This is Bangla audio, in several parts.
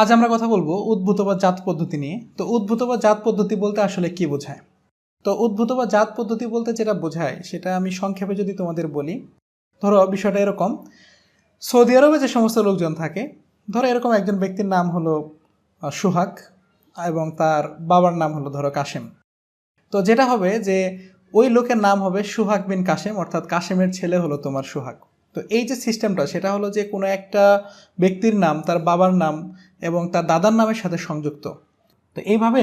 আজ আমরা কথা বলব উদ্ভূত বা জাত পদ্ধতি নিয়ে। তো উদ্ভূত বা জাত পদ্ধতি বলতে আসলে কি বোঝায়? তো উদ্ভূত বা জাত পদ্ধতি বলতে যেটা বোঝায়, সেটা আমি সংক্ষেপে যদি তোমাদের বলি। ধরো, বিষয়টা এরকম। সৌদি আরবে যে সমস্ত লোকজন থাকে, ধরো এরকম একজন ব্যক্তির নাম হলো সুহাগ এবং তার বাবার নাম হলো, ধরো কাশেম। তো যেটা হবে যে ওই লোকের নাম হবে সুহাগ বিন কাশেম, অর্থাৎ কাশেমের ছেলে হলো তোমার সুহাগ। তো এই যে সিস্টেমটা সেটা হলো যে কোনো একটা ব্যক্তির নাম, তার বাবার নাম এবং তার দাদার নামের সাথে সংযুক্ত। তো এইভাবে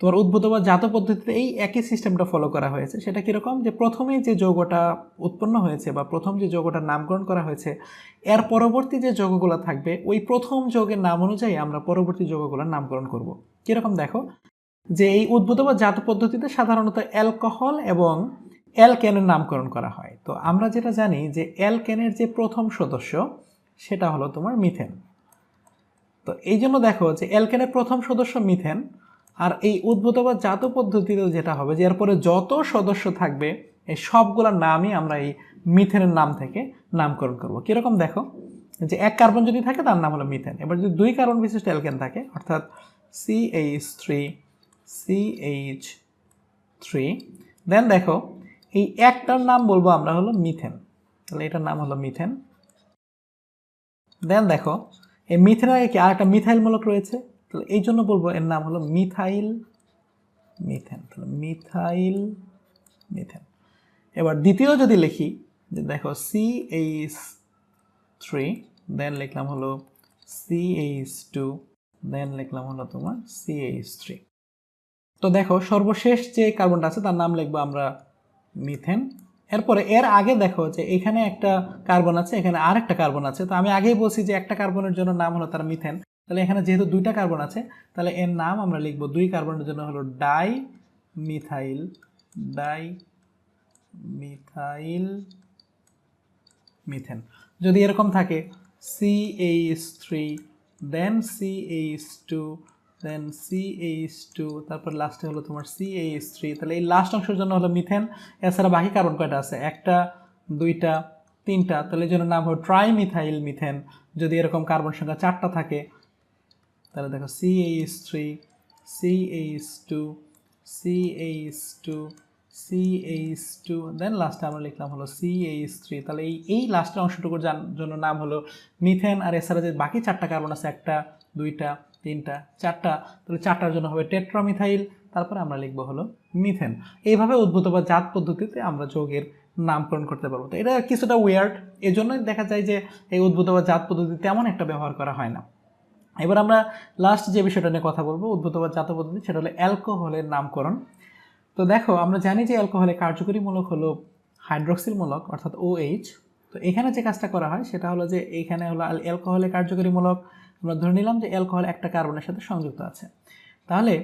তোমার উদ্ভূত বা জাত পদ্ধতিতে এই একই সিস্টেমটা ফলো করা হয়েছে। সেটা কীরকম? যে প্রথমেই যে যৌগটা উৎপন্ন হয়েছে বা প্রথম যে যৌগটার নামকরণ করা হয়েছে, এর পরবর্তী যে যৌগগুলো থাকবে, ওই প্রথম যৌগের নাম অনুযায়ী আমরা পরবর্তী যৌগগুলোর নামকরণ করব। কীরকম দেখো? যে এই উদ্ভূত বা জাত পদ্ধতিতে সাধারণত অ্যালকোহল এবং অ্যালকেনের নামকরণ করা হয়। তো আমরা যেটা জানি যে অ্যালকেনের যে প্রথম সদস্য, সেটা হলো তোমার মিথেন। তো এই জন্য দেখো যে অ্যালকেনের প্রথম সদস্য মিথেন, আর এই উদ্ভূত বা জাত পদ্ধতিতে যেটা হবে যে এরপরে যত সদস্য থাকবে, এই সবগুলোর নামই আমরা এই মিথেনের নাম থেকে নামকরণ করব। কীরকম দেখো? যে এক কার্বন যদি থাকে, তার নাম হলো মিথেন। এবার যদি দুই কার্বন বিশিষ্ট অ্যালকেন থাকে, অর্থাৎ C H three C H three then দেখো এই একটার নাম বলব আমরা হলো মিথেন। তাহলে এটার নাম হলো মিথেন। দেন দেখো, এই মিথেনের আগে কি আর একটা মিথাইল মূলক রয়েছে? তাহলে এই জন্য বলব এর নাম হলো মিথাইল মিথেন। তাহলে মিথাইল মিথেন। এবার দ্বিতীয় যদি লিখি, যে দেখো সি এইচ থ্রি দেন লিখলাম হলো সি এইচ টু দেন লিখলাম হলো তোমার সি এইচ থ্রি তো দেখো সর্বশেষ যে কার্বনটা আছে, তার নাম লিখব আমরা মিথেন। এরপরে এর আগে দেখো যে এখানে একটা কার্বন আছে, এখানে আরেকটা কার্বন আছে। তো আমি আগেই বলছি যে একটা কার্বনের জন্য নাম হলো তার মিথেন। তাহলে এখানে যেহেতু দুইটা কার্বন আছে, তাহলে এর নাম আমরা লিখব দুই কার্বনের জন্য হলো die methyl die methyl methane. যদি এরকম থাকে C H three then H two তারপর লাস্টে হলো তোমার এইচ থ্রি তাহলে এই লাস্ট অংশের জন্য হলো মিথেন এছাড়া বাকি কার্বন কয়টা আছে? একটা, দুইটা, তিনটা। তাহলে এই জন্য নাম হলো ট্রাইমিথাইল মিথেন যদি এরকম কার্বন সংখ্যা চারটা থাকে, তাহলে দেখো H three H two H two H two then লাস্টে আমরা লিখলাম হলো এইচ থ্রি তাহলে এই এই লাস্টের অংশটুকুর জন্য নাম হলো মিথেন আর এছাড়া যে বাকি চারটা কার্বন আছে, একটা, দুইটা তিনটা, চারটা, তাহলে চারটার জন্য হবে টেট্রামিথাইল, তারপরে আমরা লিখব হলো মিথেন। এইভাবে উদ্ভূত বা জাত পদ্ধতিতে আমরা যৌগের নামকরণ করতে পারব। তো এটা কিছুটা ওয়ার্ড এই জন্যই দেখা যায় যে এই উদ্ভূত বা জাত পদ্ধতি তেমন একটা ব্যবহার করা হয় না। এবার আমরা লাস্ট যে বিষয়টা নিয়ে কথা বলব, উদ্ভূত বা জাত পদ্ধতি, সেটা হলো অ্যালকোহলের নামকরণ। তো দেখো, আমরা জানি যে অ্যালকোহলের কার্যকরী মূলক হলো হাইড্রক্সিল মূলক, অর্থাৎ OH তো এখানে যে কাজটা করা হয়, সেটা হলো যে এইখানে হলো অ্যাল- অ্যালকোহলের কার্যকরী মূলক আমরা ধরে নিলাম যে অ্যালকোহল একটা কার্বনের সাথে সংযুক্ত আছে। তাহলে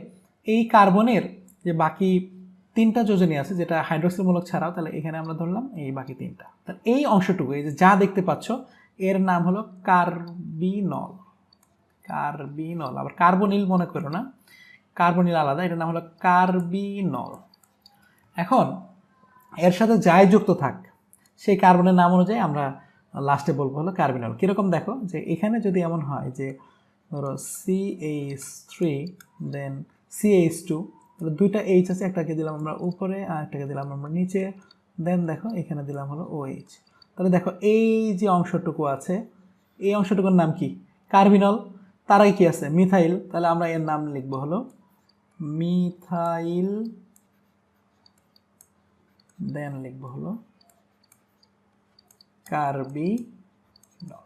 এই কার্বনের যে বাকি তিনটা যোজনী আছে, যেটা হাইড্রক্সিল মূলক ছাড়াও, তাহলে এখানে আমরা ধরলাম এই বাকি তিনটা। তাহলে এই অংশটুকু, এই যে যা দেখতে পাচ্ছ, এর নাম হলো কার্বিনল। কার্বিনল, আবার কার্বনিল মনে করো না, কার্বনিল আলাদা, এটার নাম হলো কার্বিনল। এখন, এর সাথে যাই যুক্ত থাক, সেই কার্বনের নাম অনুযায়ী আমরা লাস্টে বলব হলো কার্বিনল কীরকম দেখো? যে এখানে যদি এমন হয় যে ধরো C H three then C H two তাহলে দুইটা এইচ আছে, একটাকে দিলাম আমরা উপরে আর একটাকে দিলাম আমরা নিচে। দেন দেখো এখানে দিলাম হলো ও এইচ তাহলে দেখো এই যে অংশটুকু আছে, এই অংশটুকুর নাম কি? কার্বিনল তার আগে কি আছে? মিথাইল তাহলে আমরা এর নাম লিখব হলো মিথাইল দেন লিখব হলো কার্বিনল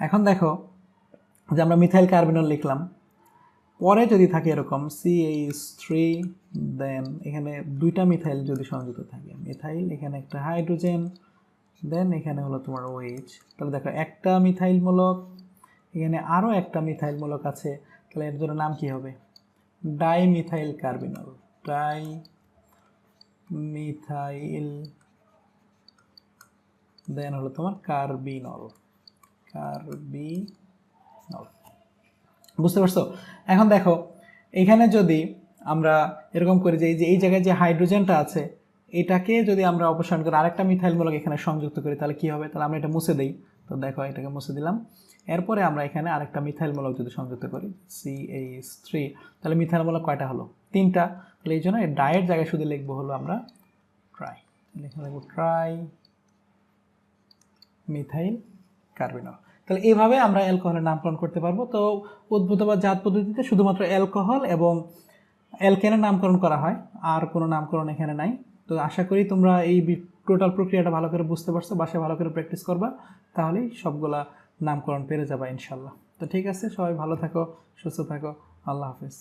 এখন দেখো যে আমরা মিথাইল কার্বিনল লিখলাম। পরে যদি থাকে এরকম সি এইচ থ্রি দেন এখানে দুইটা মিথাইল যদি সংযুক্ত থাকে। মিথাইল, এখানে একটা হাইড্রোজেন দেন এখানে হলো তোমার ওএইচ তাহলে দেখো একটা মিথাইল মূলক এখানে আরও একটা মিথাইল মূলক আছে। তাহলে এর জন্য নাম কি হবে? Dimethyl carbinol. Die methyl then হলো তোমার কার্বিনল কার্বিনল বুঝতে পারছ? এখন দেখো, এখানে যদি আমরা এরকম করি যে এই যে, এই জায়গায় যে হাইড্রোজেনটা আছে, এটাকে যদি আমরা অপসারণ করে আরেকটা মিথাইল মূলক এখানে সংযুক্ত করি, তাহলে কি হবে? তাহলে আমরা এটা মুছে দিই। তো দেখো, এটাকে মুছে দিলাম। এরপরে আমরা এখানে আরেকটা মিথাইল মূলক যদি সংযুক্ত করি সি এইচ থ্রি তাহলে মিথাইল মূলক কয়টা হলো? তিনটা। তাহলে এই জন্য ডায়ের জায়গায় শুধু লিখব হলো আমরা ট্রাই এখানে লিখব ট্রাই মিথাইল কার্বিনল। তাহলে এইভাবে আমরা অ্যালকোহলের নামকরণ করতে পারব। তো উদ্ভূত বা জাত পদ্ধতিতে শুধুমাত্র অ্যালকোহল এবং অ্যালকেনের নামকরণ করা হয়, আর কোনো নামকরণ এখানে নাই। তো আশা করি তোমরা এই টোটাল প্রক্রিয়াটা ভালো করে বুঝতে পারছ, বাসায় ভালো করে প্র্যাকটিস করবা, তাহলেই সবগুলা নামকরণ পেরে যাবা ইনশাল্লাহ তো ঠিক আছে, সবাই ভালো থাকো, সুস্থ থাকো, আল্লাহ হাফিজ।